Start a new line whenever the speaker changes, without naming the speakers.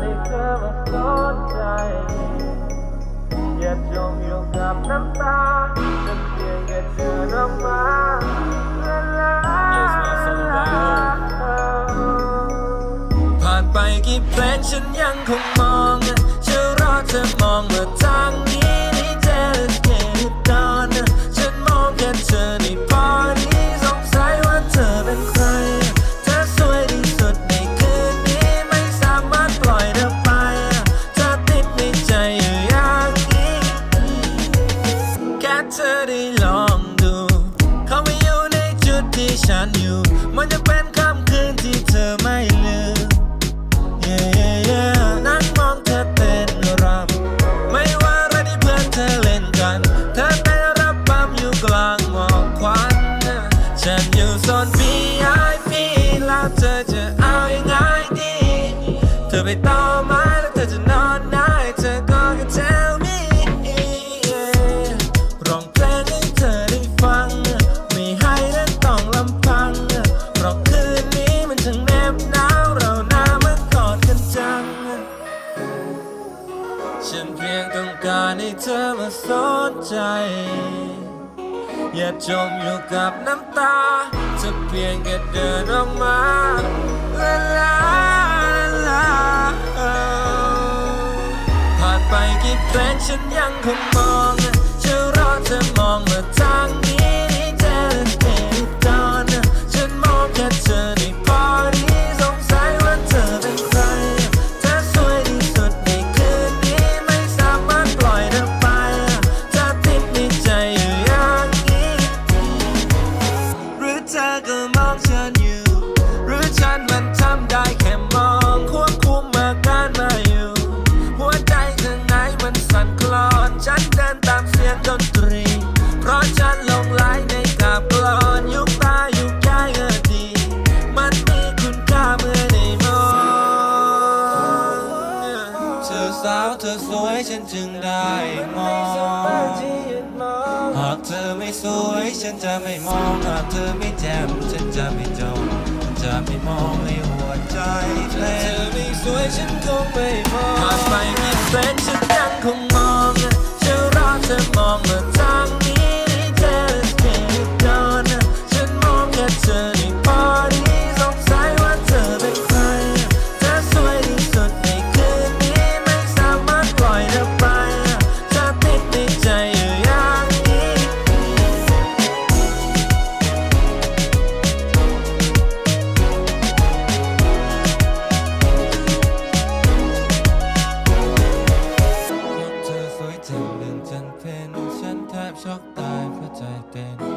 ให้เธอมาสนใจ อย่าจมอยู่กับน้ำตาจะเพียงแค่เธอน้ำมาละลาผ่านไปกี่เพลงฉันยังคงมอง จะรอเธอมองเมื่อทางนี้ อไปต่อไม้แล้วเธอจะนอนไหนเธอก็แค่ tell me ร้องเพลงให้เธอได้ฟัง ไม่ให้นั้นต้องลำพังเพราะคืนนี้มันช่างแนบหนาวเราหน้ามากอดกันจัง ฉันเพียงต้องการให้เธอมาสนใจ อย่าจมอยู่กับน้ำตาเธอเพียงแค่เดินออกมาลาลา กี่เพลงฉันยังคงมอง จะรอเธอมองมาทาง สาวเธอสวยฉันจึงได้มองหากเธอไม่สวยฉันจะไม่มองหากเธอไม่แจ่มฉันจะไม่จองฉันจะไม่มองให้หัวใจเต้นเธอไม่สวยฉันคงไม่มอง จันเรื่องจันเพนฉันแทบช็อกตายเพราะใจเต้น